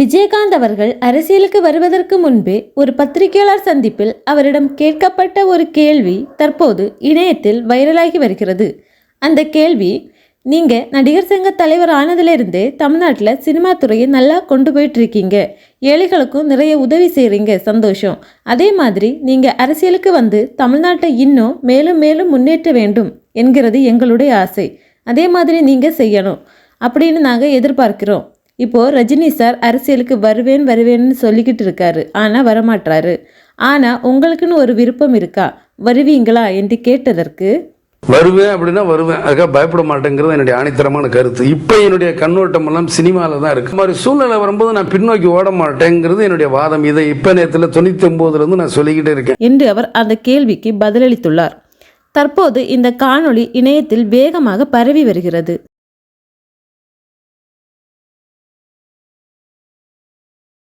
விஜயகாந்த் அவர்கள் அரசியலுக்கு வருவதற்கு முன்பே ஒரு பத்திரிகையாளர் சந்திப்பில் அவரிடம் கேட்கப்பட்ட ஒரு கேள்வி தற்போது இணையத்தில் வைரலாகி வருகிறது. அந்த கேள்வி நீங்க நடிகர் சங்க தலைவர் ஆனதுலேருந்தே தமிழ்நாட்டில் சினிமா துறையை நல்லா கொண்டு போயிட்டு இருக்கீங்க ஏழைகளுக்கும் நிறைய உதவி செய்கிறீங்க சந்தோஷம். அதே மாதிரி நீங்க அரசியலுக்கு வந்து தமிழ்நாட்டை இன்னும் மேலும் மேலும் முன்னேற்ற வேண்டும் என்கிறது எங்களுடைய ஆசை. அதே மாதிரி நீங்க செய்யணும் அப்படின்னு நாங்கள் எதிர்பார்க்கிறோம். இப்போ ரஜினி சார் அரசியலுக்கு வருவேன் வருவேன்னு சொல்லிக்கிட்டு இருக்காரு. ஆனால் வரமாட்டாரு ஆனால் உங்களுக்குன்னு ஒரு விருப்பம் இருக்கா? வருவீங்களா என்று கேட்டதற்கு? வருவேன் அப்படின்னா வருவேன். அதுக்காக பயப்பட மாட்டேங்கிறது என்னுடைய ஆணித்தரமான கருத்து. இப்போ என்னுடைய கண்ணோட்டம் எல்லாம் சினிமாவில் தான் இருக்கு. மாதிரி சூழ்நிலை வரும்போது நான் பின்னோக்கி ஓட மாட்டேங்கிறது என்னுடைய வாதம். இதை இப்போ நேரத்தில் தொண்ணூத்தி ஒன்பதுல இருந்து நான் சொல்லிக்கிட்டே இருக்கேன். என்று அவர் அந்த கேள்விக்கு பதிலளித்துள்ளார். தற்போது இந்த காணொளி இணையத்தில் வேகமாக பரவி வருகிறது.